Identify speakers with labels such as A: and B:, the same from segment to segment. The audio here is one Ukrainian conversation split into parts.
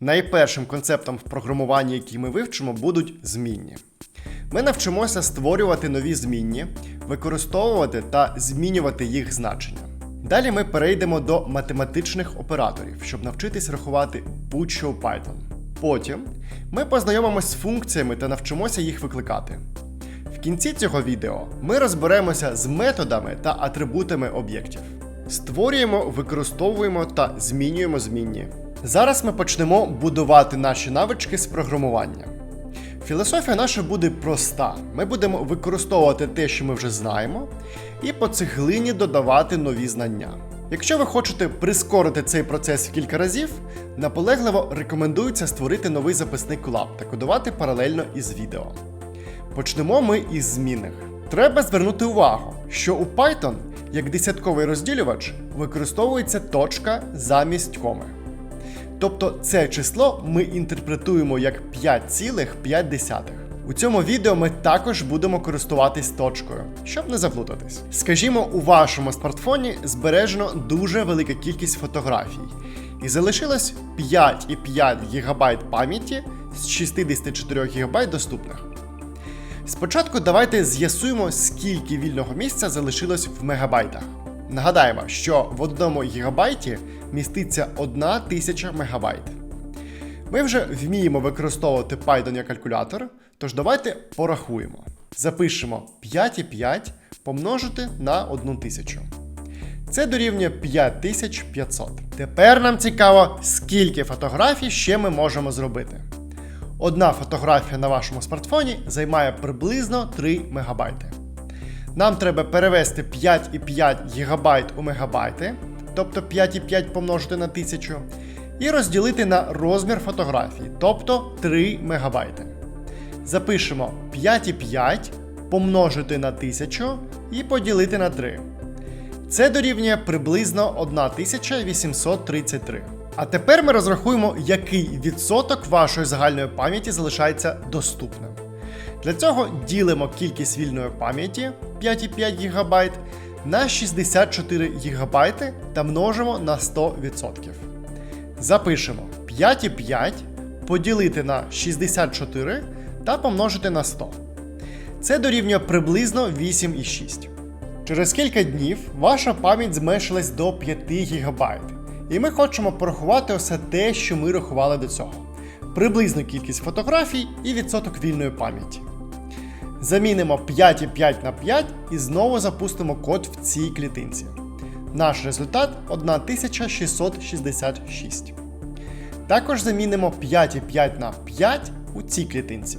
A: Найпершим концептом в програмуванні, який ми вивчимо, будуть змінні. Ми навчимося створювати нові змінні, використовувати та змінювати їх значення. Далі ми перейдемо до математичних операторів, щоб навчитись рахувати будь-що в Python. Потім ми познайомимося з функціями та навчимося їх викликати. В кінці цього відео ми розберемося з методами та атрибутами об'єктів. Створюємо, використовуємо та змінюємо змінні. Зараз ми почнемо будувати наші навички з програмування. Філософія наша буде проста. Ми будемо використовувати те, що ми вже знаємо, і по цеглині додавати нові знання. Якщо ви хочете прискорити цей процес в кілька разів, наполегливо рекомендується створити новий записник колаб та кодувати паралельно із відео. Почнемо ми із змінних. Треба звернути увагу, що у Python як десятковий розділювач використовується точка замість коми. Тобто це число ми інтерпретуємо як 5,5. У цьому відео ми також будемо користуватись точкою, щоб не заплутатись. Скажімо, у вашому смартфоні збережено дуже велика кількість фотографій, і залишилось 5,5 ГБ пам'яті з 64 ГБ доступних. Спочатку давайте з'ясуємо, скільки вільного місця залишилось в мегабайтах. Нагадаємо, що в одному гігабайті міститься 1000 мегабайт. Ми вже вміємо використовувати Python як калькулятор, тож давайте порахуємо. Запишемо 5,5 помножити на 1000. Це дорівнює 5500. Тепер нам цікаво, скільки фотографій ще ми можемо зробити. Одна фотографія на вашому смартфоні займає приблизно 3 МБ. Нам треба перевести 5,5 ГБ у мегабайти, тобто 5,5 помножити на 1000, і розділити на розмір фотографії, тобто 3 МБ. Запишемо 5,5 помножити на 1000 і поділити на 3. Це дорівнює приблизно 1833. А тепер ми розрахуємо, який відсоток вашої загальної пам'яті залишається доступним. Для цього ділимо кількість вільної пам'яті 5,5 ГБ на 64 ГБ та множимо на 100%. Запишемо 5,5 поділити на 64 та помножити на 100. Це дорівнює приблизно 8,6. Через кілька днів ваша пам'ять зменшилась до 5 ГБ. І ми хочемо порахувати усе те, що ми рахували до цього. Приблизну кількість фотографій і відсоток вільної пам'яті. Замінимо 5,5 на 5 і знову запустимо код в цій клітинці. Наш результат 1666. Також замінимо 5,5 на 5 у цій клітинці.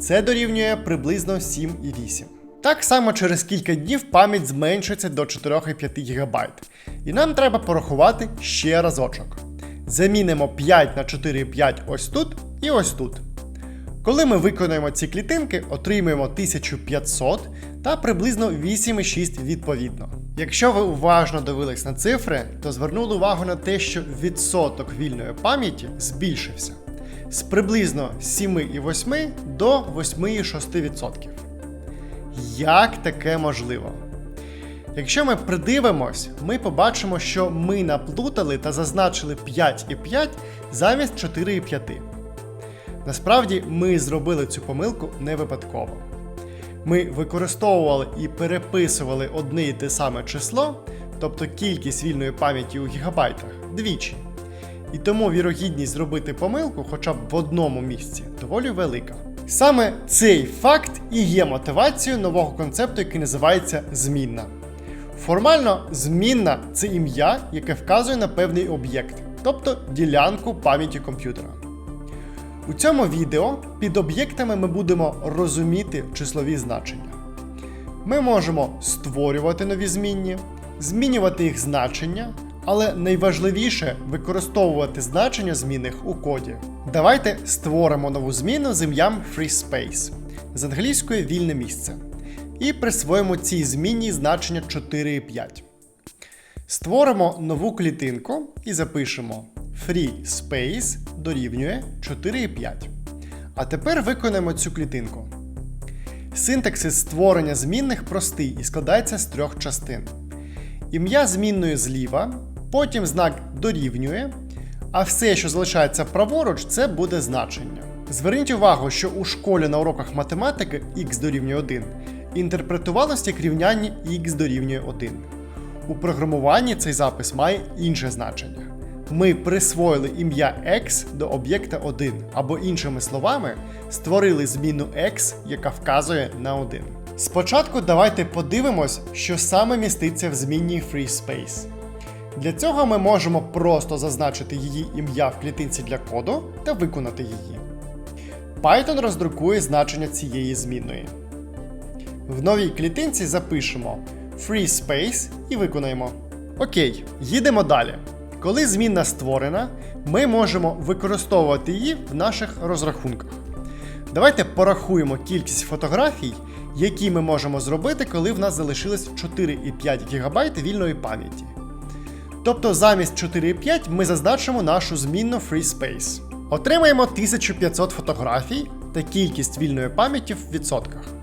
A: Це дорівнює приблизно 7,8. Так само через кілька днів пам'ять зменшується до 4,5 ГБ. І нам треба порахувати ще разочок. Замінимо 5 на 4,5 ось тут і ось тут. Коли ми виконуємо ці клітинки, отримуємо 1500 та приблизно 8,6 відповідно. Якщо ви уважно дивились на цифри, то звернули увагу на те, що відсоток вільної пам'яті збільшився з приблизно 7,8 до 8,6%. Як таке можливо? Якщо ми придивимось, ми побачимо, що ми наплутали та зазначили 5,5 замість 4,5. Насправді ми зробили цю помилку не випадково. Ми використовували і переписували одне і те саме число, тобто кількість вільної пам'яті у гігабайтах, двічі. І тому вірогідність зробити помилку хоча б в одному місці доволі велика. Саме цей факт і є мотивацією нового концепту, який називається змінна. Формально, змінна це ім'я, яке вказує на певний об'єкт, тобто ділянку пам'яті комп'ютера. У цьому відео під об'єктами ми будемо розуміти числові значення. Ми можемо створювати нові змінні, змінювати їх значення, але найважливіше використовувати значення змінних у коді. Давайте створимо нову зміну з ім'ям FreeSpace з англійської вільне місце. І присвоїмо цій змінній значення 4,5. Створимо нову клітинку і запишемо FreeSpace дорівнює 4,5. А тепер виконаємо цю клітинку. Синтаксис створення змінних простий і складається з трьох частин. Ім'я змінної зліва, потім знак дорівнює, А все, що залишається праворуч, це буде значення. Зверніть увагу, що у школі на уроках математики x дорівнює 1 інтерпретувалося як рівняння x дорівнює 1. У програмуванні цей запис має інше значення. Ми присвоїли ім'я x до об'єкта 1, або іншими словами, створили зміну x, яка вказує на 1. Спочатку давайте подивимось, що саме міститься в змінній FreeSpace. Для цього ми можемо просто зазначити її ім'я в клітинці для коду та виконати її. Python роздрукує значення цієї змінної. В новій клітинці запишемо FreeSpace і виконаємо. Окей, їдемо далі. Коли змінна створена, ми можемо використовувати її в наших розрахунках. Давайте порахуємо кількість фотографій, які ми можемо зробити, коли в нас залишилось 4,5 ГБ вільної пам'яті. Тобто замість 4,5 ми зазначимо нашу змінну FreeSpace. Отримаємо 1500 фотографій та кількість вільної пам'яті в відсотках.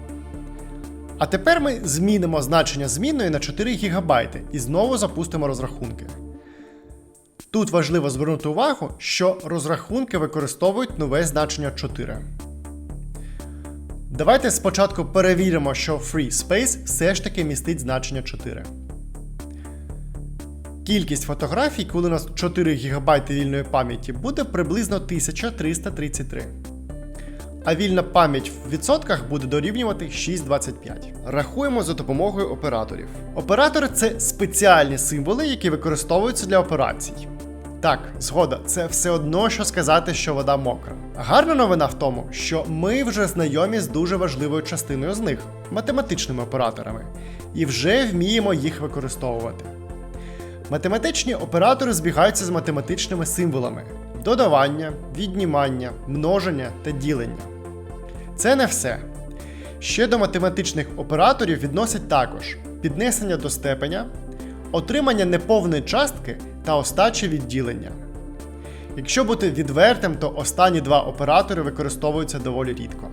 A: А тепер ми змінимо значення змінної на 4 ГБ і знову запустимо розрахунки. Тут важливо звернути увагу, що розрахунки використовують нове значення 4. Давайте спочатку перевіримо, що FreeSpace все ж таки містить значення 4. Кількість фотографій, коли у нас 4 ГБ вільної пам'яті, буде приблизно 1333. А вільна пам'ять в відсотках буде дорівнювати 6,25. Рахуємо за допомогою операторів. Оператори це спеціальні символи, які використовуються для операцій. Так, згода, це все одно, що сказати, що вода мокра. Гарна новина в тому, що ми вже знайомі з дуже важливою частиною з них математичними операторами, і вже вміємо їх використовувати. Математичні оператори збігаються з математичними символами: додавання, віднімання, множення та ділення. Це не все. Ще до математичних операторів відносять також піднесення до степеня, отримання неповної частки та остачі відділення. Якщо бути відвертим, то останні два оператори використовуються доволі рідко.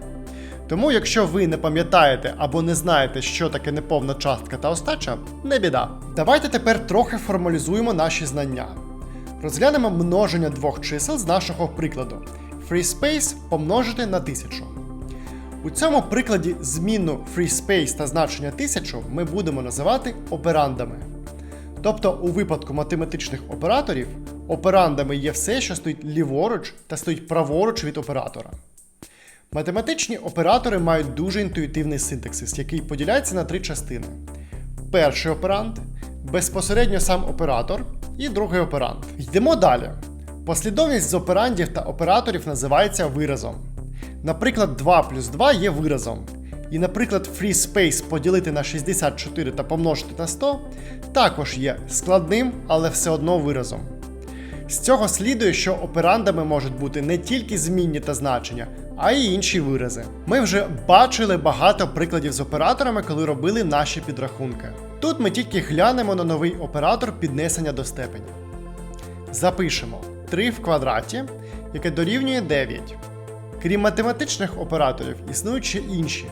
A: Тому, якщо ви не пам'ятаєте або не знаєте, що таке неповна частка та остача, не біда. Давайте тепер трохи формалізуємо наші знання. Розглянемо множення двох чисел з нашого прикладу. FreeSpace помножити на 1000. У цьому прикладі змінну FreeSpace та значення 1000 ми будемо називати операндами. Тобто, у випадку математичних операторів операндами є все, що стоїть ліворуч та стоїть праворуч від оператора. Математичні оператори мають дуже інтуїтивний синтаксис, який поділяється на три частини: перший операнд, безпосередньо сам оператор і другий операнд. Йдемо далі. Послідовність з операндів та операторів називається виразом. Наприклад, 2 плюс 2 є виразом. І, наприклад, FreeSpace поділити на 64 та помножити на 100 також є складним, але все одно виразом. З цього слідує, що операндами можуть бути не тільки змінні та значення, а й інші вирази. Ми вже бачили багато прикладів з операторами, коли робили наші підрахунки. Тут ми тільки глянемо на новий оператор піднесення до степеня. Запишемо 3 в квадраті, яке дорівнює 9. Крім математичних операторів, існують ще інші,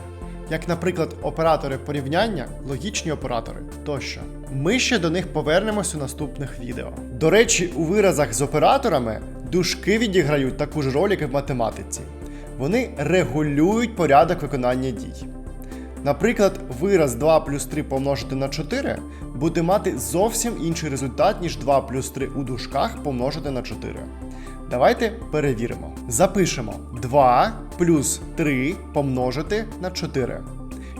A: як, наприклад, оператори порівняння, логічні оператори тощо. Ми ще до них повернемось у наступних відео. До речі, у виразах з операторами дужки відіграють таку ж роль, як і в математиці. Вони регулюють порядок виконання дій. Наприклад, вираз 2 плюс 3 помножити на 4 буде мати зовсім інший результат, ніж 2 плюс 3 у дужках помножити на 4. Давайте перевіримо. Запишемо 2 плюс 3 помножити на 4,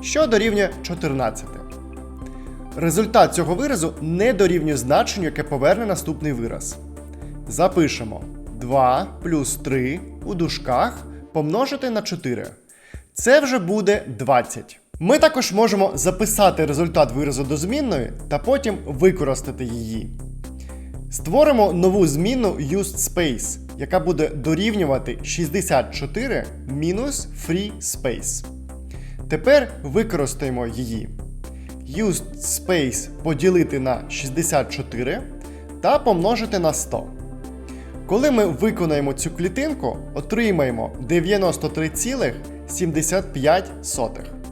A: що дорівнює 14. Результат цього виразу не дорівнює значенню, яке поверне наступний вираз. Запишемо 2 плюс 3 у дужках помножити на 4. Це вже буде 20. Ми також можемо записати результат виразу до змінної та потім використати її. Створимо нову змінну UsedSpace, яка буде дорівнювати 64 мінус FreeSpace. Тепер використаємо її. UsedSpace поділити на 64 та помножити на 100. Коли ми виконаємо цю клітинку, отримаємо 93,75.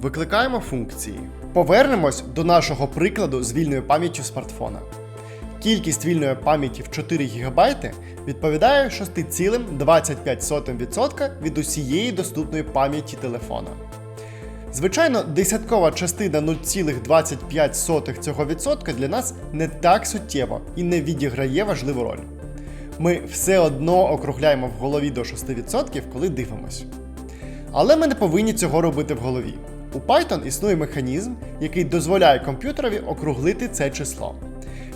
A: Викликаємо функції. Повернемось до нашого прикладу з вільною пам'яттю смартфона. Кількість вільної пам'яті в 4 ГБ відповідає 6,25% від усієї доступної пам'яті телефона. Звичайно, десяткова частина 0,25 цього відсотка для нас не так суттєво і не відіграє важливу роль. Ми все одно округляємо в голові до 6%, коли дивимось. Але ми не повинні цього робити в голові. У Python існує механізм, який дозволяє комп'ютерові округлити це число.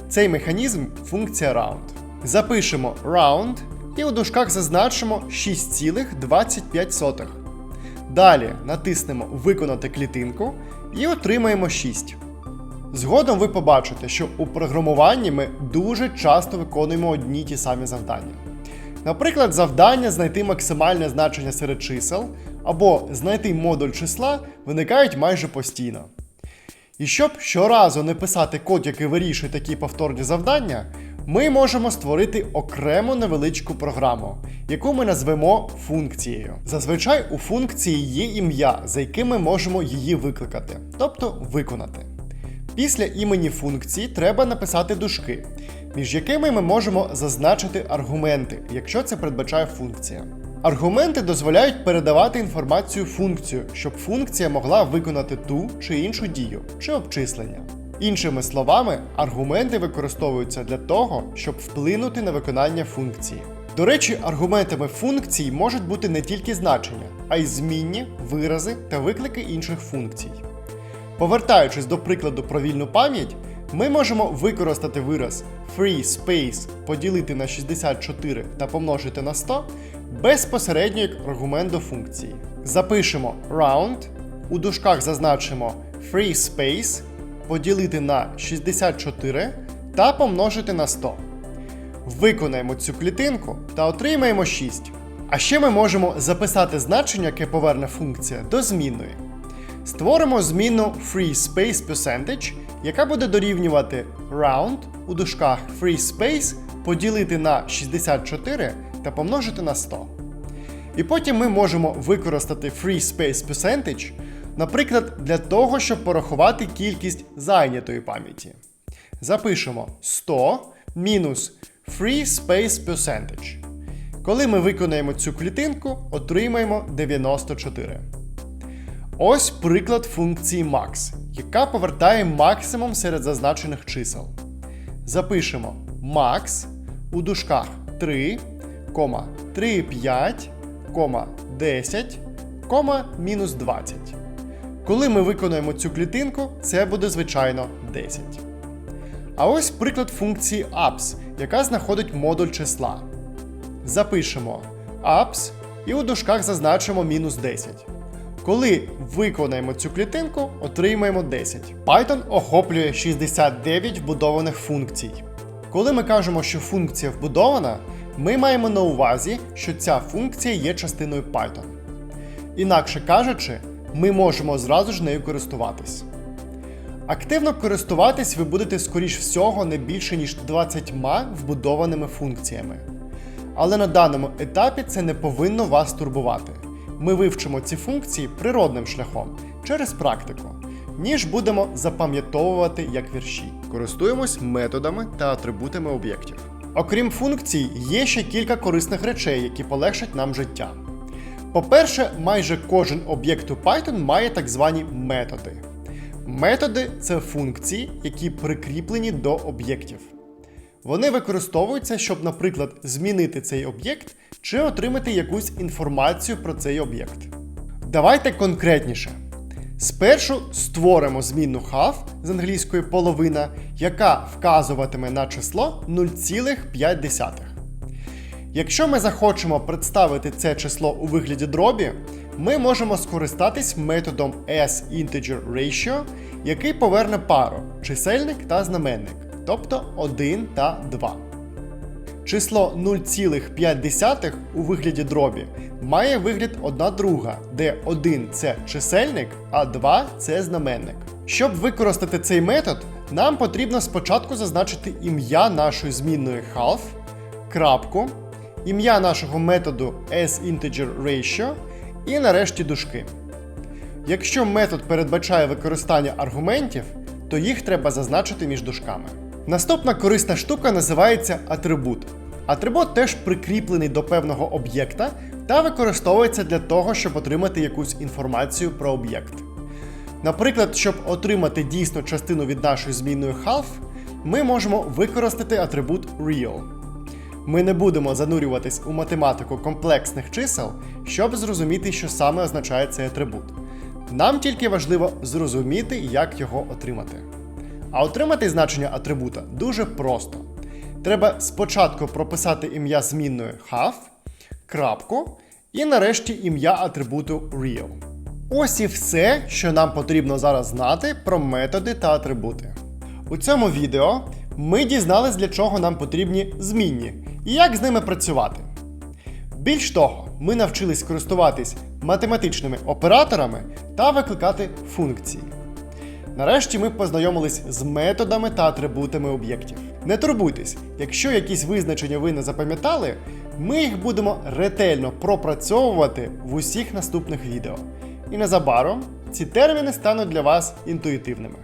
A: Цей механізм функція round. Запишемо round і у дужках зазначимо 6,25. Далі натиснемо Виконати клітинку і отримаємо 6. Згодом ви побачите, що у програмуванні ми дуже часто виконуємо одні ті самі завдання. Наприклад, завдання знайти максимальне значення серед чисел або знайти модуль числа виникають майже постійно. І щоб щоразу не писати код, який вирішує такі повторні завдання, ми можемо створити окрему невеличку програму, яку ми назвемо функцією. Зазвичай у функції є ім'я, за яким ми можемо її викликати, тобто виконати. Після імені функції треба написати дужки, між якими ми можемо зазначити аргументи, якщо це передбачає функція. Аргументи дозволяють передавати інформацію функцію, щоб функція могла виконати ту чи іншу дію чи обчислення. Іншими словами, аргументи використовуються для того, щоб вплинути на виконання функції. До речі, аргументами функцій можуть бути не тільки значення, а й змінні, вирази та виклики інших функцій. Повертаючись до прикладу про вільну пам'ять, ми можемо використати вираз free space поділити на 64 та помножити на 100 безпосередньо як аргумент до функції. Запишемо round, у дужках зазначимо free space поділити на 64 та помножити на 100. Виконаємо цю клітинку та отримаємо 6. А ще ми можемо записати значення, яке поверне функція, до змінної. Створимо змінну FreeSpace яка буде дорівнювати round у дужках FreeSpace поділити на 64 та помножити на 100. І потім ми можемо використати FreeSpace наприклад, для того, щоб порахувати кількість зайнятої пам'яті. Запишемо 100 мінус FreeSpace Коли ми виконаємо цю клітинку, отримаємо 94. Ось приклад функції max, яка повертає максимум серед зазначених чисел. Запишемо max у дужках 3, 3,5, 10, мінус 20. Коли ми виконуємо цю клітинку, це буде звичайно 10. А ось приклад функції ups, яка знаходить модуль числа. Запишемо ups і у дужках зазначимо мінус 10. Коли виконаємо цю клітинку, отримаємо 10. Python охоплює 69 вбудованих функцій. Коли ми кажемо, що функція вбудована, ми маємо на увазі, що ця функція є частиною Python. Інакше кажучи, ми можемо зразу ж нею користуватись. Активно користуватись ви будете, скоріш всього, не більше, ніж 20 вбудованими функціями. Але на даному етапі це не повинно вас турбувати. Ми вивчимо ці функції природним шляхом через практику, ніж будемо запам'ятовувати як вірші. Користуємось методами та атрибутами об'єктів. Окрім функцій, є ще кілька корисних речей, які полегшать нам життя. По-перше, майже кожен об'єкт у Python має так звані методи. Методи це функції, які прикріплені до об'єктів. Вони використовуються, щоб, наприклад, змінити цей об'єкт чи отримати якусь інформацію про цей об'єкт. Давайте конкретніше. Спершу створимо змінну half з англійської половина, яка вказуватиме на число 0,5. Якщо ми захочемо представити це число у вигляді дробі, ми можемо скористатись методом sIntegerRatio, який поверне пару чисельник та знаменник, тобто 1 та 2. Число 0,5 у вигляді дробі має вигляд 1 друга, де 1 це чисельник, а 2 це знаменник. Щоб використати цей метод, нам потрібно спочатку зазначити ім'я нашої змінної half, крапку, ім'я нашого методу sIntegerRatio і нарешті дужки. Якщо метод передбачає використання аргументів, то їх треба зазначити між дужками. Наступна корисна штука називається атрибут. Атрибут теж прикріплений до певного об'єкта та використовується для того, щоб отримати якусь інформацію про об'єкт. Наприклад, щоб отримати дійсну частину від нашої змінної half, ми можемо використати атрибут real. Ми не будемо занурюватись у математику комплексних чисел, щоб зрозуміти, що саме означає цей атрибут. Нам тільки важливо зрозуміти, як його отримати. А отримати значення атрибута дуже просто. Треба спочатку прописати ім'я змінної half, крапку, і нарешті ім'я атрибуту real. Ось і все, що нам потрібно зараз знати про методи та атрибути. У цьому відео ми дізнались, для чого нам потрібні змінні і як з ними працювати. Більш того, ми навчились користуватись математичними операторами та викликати функції. Нарешті ми познайомились з методами та атрибутами об'єктів. Не турбуйтесь, якщо якісь визначення ви не запам'ятали, ми їх будемо ретельно пропрацьовувати в усіх наступних відео. І незабаром ці терміни стануть для вас інтуїтивними.